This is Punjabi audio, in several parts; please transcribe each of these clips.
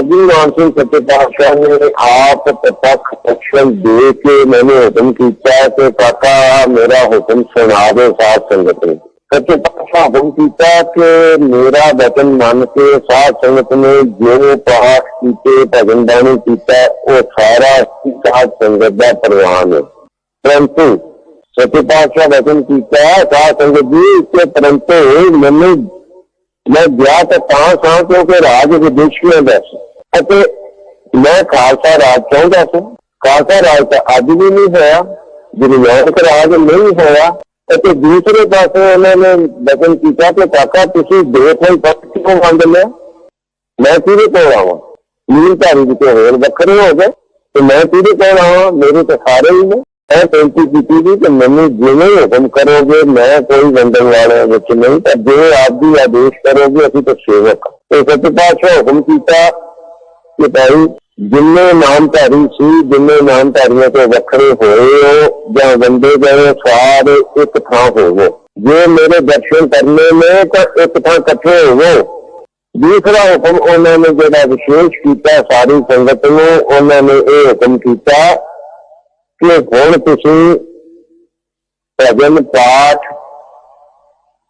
ਗੁਰੂ ਸਭੀ ਸਿੰਘ ਸੱਚੇ ਪਾਤਸ਼ਾਹ ਨੇ ਆਪ ਪ੍ਰਤੱਖ ਅਕਸ਼ਰ ਦੇ ਕੇ ਮੈਨੂੰ ਹੁਕਮ ਕੀਤਾ ਕਿ ਕਾਕਾ, ਮੇਰਾ ਹੁਕਮ ਸੁਣਾ ਦੇ ਸਾਧ ਸੰਗਤ ਨੂੰ। ਸੱਚੇ ਪਾਤਸ਼ਾਹ ਹੁਕਮ ਕੀਤਾ ਕਿ ਮੇਰਾ ਵਚਨ ਮੰਨ ਕੇ ਸਾਧ ਸੰਗਤ ਨੇ ਜੋ ਪਾਠ ਕੀਤੇ, ਭਜਨ ਬਾਣੀ ਕੀਤਾ, ਉਹ ਸਾਰਾ ਸਾਧ ਸੰਗਤ ਦਾ ਪ੍ਰਵਾਨ ਹੈ। ਪਰੰਤੂ ਸੱਚੇ ਪਾਤਸ਼ਾਹ ਵਚਨ ਕੀਤਾ, ਸਾਧ ਸੰਗਤ ਜੀ, ਕਿ ਪਰੰਤੂ ਮੈਨੂੰ ਮੈਂ ਵਿਆਹ ਤਾਂ ਤਾਂ ਕਿਉਂਕਿ ਰਾਜ ਵਿਦੇਸ਼ੀਆਂ ਦਾ ਸੀ। ਅਤੇ ਮੈਂ ਖਾਲਸਾ ਰਾਜ ਚਾਹੁੰਦਾ ਸੀ। ਖਾਲਸਾ ਰਾਜ ਤਾਂ ਅੱਜ ਵੀ ਨਹੀਂ ਹੋਇਆ, ਗੁਰੂ ਨਾਨਕ ਰਾਜ ਨਹੀਂ ਹੋਇਆ ਅਤੇ ਦੂਸਰੇ ਪਾਸੇ ਉਹਨਾਂ ਨੇ ਬਚਨ ਕੀਤਾ ਕਿ ਕਾਕਾ, ਤੁਸੀਂ ਦੋ ਕੋਈ ਪੱਖ ਕਿਉਂ ਮੰਗ ਲਿਆ ਮੈਂ ਕਿਹਦੇ ਕੋਲ ਆਵਾਂ? ਨੀਲ ਧਾਰੀ ਦੇ ਹੋਰ ਵੱਖਰੇ ਹੋ ਗਏ ਤੇ ਮੈਂ ਕਿਹਦੇ ਕੋਲ ਆਵਾਂ? ਮੇਰੇ ਤਾਂ ਸਾਰੇ ਹੀ ਨੇ। ਇਹ ਬੇਨਤੀ ਕੀਤੀ ਸੀ ਕਿ ਮੈਨੂੰ ਜਿਵੇਂ ਹੁਕਮ ਕਰੋਗੇ, ਮੈਂ ਕੋਈ ਵੰਡਣ ਵਾਲਿਆਂ ਵਿੱਚ ਨਹੀਂ ਤਾਂ ਜੇ ਆਪ ਦੀ ਆਦੇਸ਼ ਕਰੋਗੇ, ਅਸੀਂ ਤਾਂ ਸੇਵਕ ਤੇ ਸੱਚ ਪਾਤਸ਼ਾਹ ਹੁਕਮ ਕੀਤਾ ਕਿ ਭਾਈ ਜਿੰਨੇ ਨਾਮਧਾਰੀ ਸੀ, ਜਿੰਨੇ ਨਾਮਧਾਰੀਆਂ ਤੋਂ ਵੱਖਰੇ ਹੋਏ ਹੋ ਜਾਂ ਵੰਡੇ ਗਏ ਸਾਰੇ ਇੱਕ ਥਾਂ ਹੋਵੋ। ਜੇ ਮੇਰੇ ਦਰਸ਼ਨ ਕਰਨੇ ਨੇ, ਤਾਂ ਇੱਕ ਥਾਂ ਇਕੱਠੇ ਹੋਵੋ। ਦੂਸਰਾ ਹੁਕਮ ਉਹਨਾਂ ਨੇ ਜਿਹੜਾ ਵਿਸ਼ੇਸ਼ ਕੀਤਾ, ਸਾਰੀ ਸੰਗਤ ਨੂੰ ਉਹਨਾਂ ਨੇ ਇਹ ਹੁਕਮ ਕੀਤਾ ਕਿ ਹੁਣ ਤੁਸੀਂ ਭਜਨ ਪਾਠ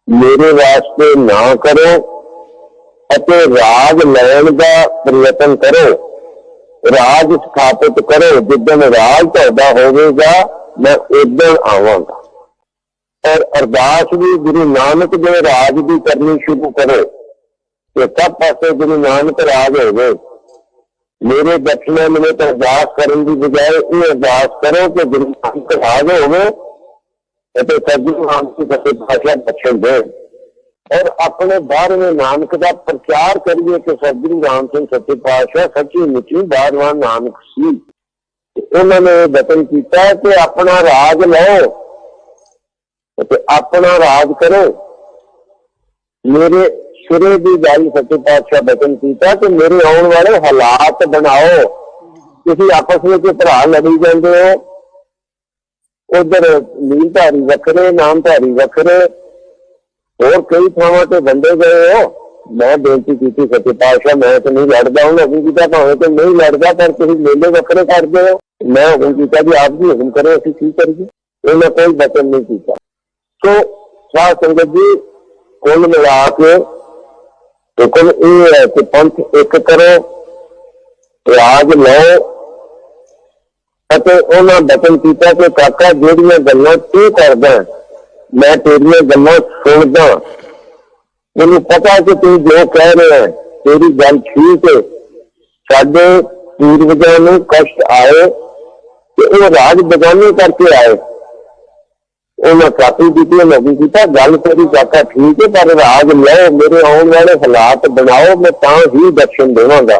ਮੇਰੇ ਵਾਸਤੇ ਨਾ ਕਰੋ। ਅਤੇ ਰਾਜ ਲੈਣ ਦਾ ਪ੍ਰਯਤਨ ਕਰੋ। ਰਾਜ ਸਥਾਪਿਤ ਕਰੋ। ਜਿੱਦਣ ਰਾਜ ਤੁਹਾਡਾ ਹੋਵੇਗਾ, ਮੈਂ ਉਦੋਂ ਆਵਾਂਗਾ। ਔਰ ਅਰਦਾਸ ਵੀ ਗੁਰੂ ਨਾਨਕ ਦੇ ਰਾਜ ਦੀ ਕਰਨੀ ਸ਼ੁਰੂ ਕਰੋ। ਕਿ ਸਭ ਪਾਸੇ ਗੁਰੂ ਨਾਨਕ ਰਾਜ ਹੋਵੇ। ਮੇਰੇ ਦਰਸ਼ਨਾਂ ਨੂੰ ਤਾਂ ਅਰਦਾਸ ਕਰਨ ਦੀ ਬਜਾਏ ਇਹ ਅਰਦਾਸ ਕਰੋ ਕਿ ਗੁਰੂ ਨਾਨਕ ਰਾਜ ਹੋਵੇ ਅਤੇ ਸਤਿਗੁਰੂ ਨਾਨਕ ਦੀ ਸੱਚੇ ਪਾਤਸ਼ਾਹ ਬਖਸ਼ਣ ਦੇ ਔਰ ਆਪਣੇ ਬਾਰਵੇਂ ਨਾਨਕ ਦਾ ਪ੍ਰਚਾਰ ਕਰੀਏ ਕਿ ਸਤਿਗੁਰੂ ਰਾਮ ਸਿੰਘ ਸੱਚੇ ਪਾਤਸ਼ਾਹ ਸੱਚੀ ਮੁੱਚੀ ਬਾਰਵਾਂ ਨਾਨਕ ਸੀ। ਉਹਨਾਂ ਨੇ ਬਚਨ ਕੀਤਾ ਕਿ ਆਪਣਾ ਰਾਜ ਲਓ ਤੇ ਆਪਣਾ ਰਾਜ ਕਰੋ। ਮੇਰੇ ਸਿਰੇ ਦੀ ਗੱਲ ਸੱਚੇ ਪਾਤਸ਼ਾਹ ਬਚਨ ਕੀਤਾ ਕਿ ਮੇਰੇ ਆਉਣ ਵਾਲੇ ਹਾਲਾਤ ਬਣਾਓ। ਤੁਸੀਂ ਆਪਸ ਵਿੱਚ ਭਰਾ ਲੜੀ ਜਾਂਦੇ ਹੋ। ਉਧਰ ਨੀਲਧਾਰੀ ਵੱਖਰੇ, ਨਾਮਧਾਰੀ ਵੱਖਰੇ ਹੋਰ ਕਈ ਥਾਵਾਂ ਤੇ ਵੰਡੇ ਗਏ ਹੋ। ਮੈਂ ਬੇਨਤੀ ਕੀਤੀ, ਸੱਚੇ ਪਾਤਸ਼ਾਹ, ਮੈਂ ਤਾਂ ਨਹੀਂ ਲੜਦਾ ਹਾਂ, ਹੁਕਮ ਕੀਤਾ ਭਾਵੇਂ ਤੇ ਨਹੀਂ ਲੜਦਾ, ਪਰ ਤੁਸੀਂ ਮੇਲੇ ਵੱਖਰੇ ਕਰਦੇ ਹੋ। ਮੈਂ ਹੁਕਮ ਕੀਤਾ ਵੀ ਆਪ ਵੀ ਹੁਕਮ ਕਰੋ, ਅਸੀਂ ਕੀ ਕਰੀਏ। ਉਹਨਾਂ ਕੋਈ ਬਚਨ ਨਹੀਂ ਕੀਤਾ। ਸੋ, ਸਾਧ ਸੰਗਤ ਜੀ, ਕੁੱਲ ਮਿਲਾ ਕੇ ਹੁਕਮ ਇਹ ਹੈ ਕਿ ਪੰਥ ਇੱਕ ਕਰੋ, ਰਾਜ ਲਓ ਅਤੇ ਉਹਨਾਂ ਬਚਨ ਕੀਤਾ ਕਿ ਕਾਕਾ ਜਿਹੜੀਆਂ ਗੱਲਾਂ ਤੂੰ ਕਰਦਾ ਮੈਂ ਤੇਰੀਆਂ ਗੱਲਾਂ ਸੁਣਦਾ। ਮੈਨੂੰ ਪਤਾ ਕਿ ਤੂੰ ਜੋ ਕਹਿ ਰਿਹਾ ਹੈ, ਤੇਰੀ ਗੱਲ ਠੀਕ ਹੈ। ਸਾਡੇ ਪੂਰਵਜਾਂ ਨੂੰ ਕਸ਼ਟ ਆਏ ਤੇ ਉਹ ਰਾਜ ਬਗਾਨੇ ਕਰਕੇ ਆਏ। ਉਹਨਾਂ ਕਾਪੀ ਕੀਤੀ ਉਹਨਾਂ ਵੀ ਕੀਤਾ, ਗੱਲ ਤੇਰੀ ਕਾਕਾ ਠੀਕ ਹੈ, ਪਰ ਰਾਜ ਲਓ ਮੇਰੇ ਆਉਣ ਵਾਲੇ ਹਾਲਾਤ ਬਣਾਓ, ਮੈਂ ਤਾਂ ਹੀ ਦਰਸ਼ਨ ਦੇਵਾਂਗਾ।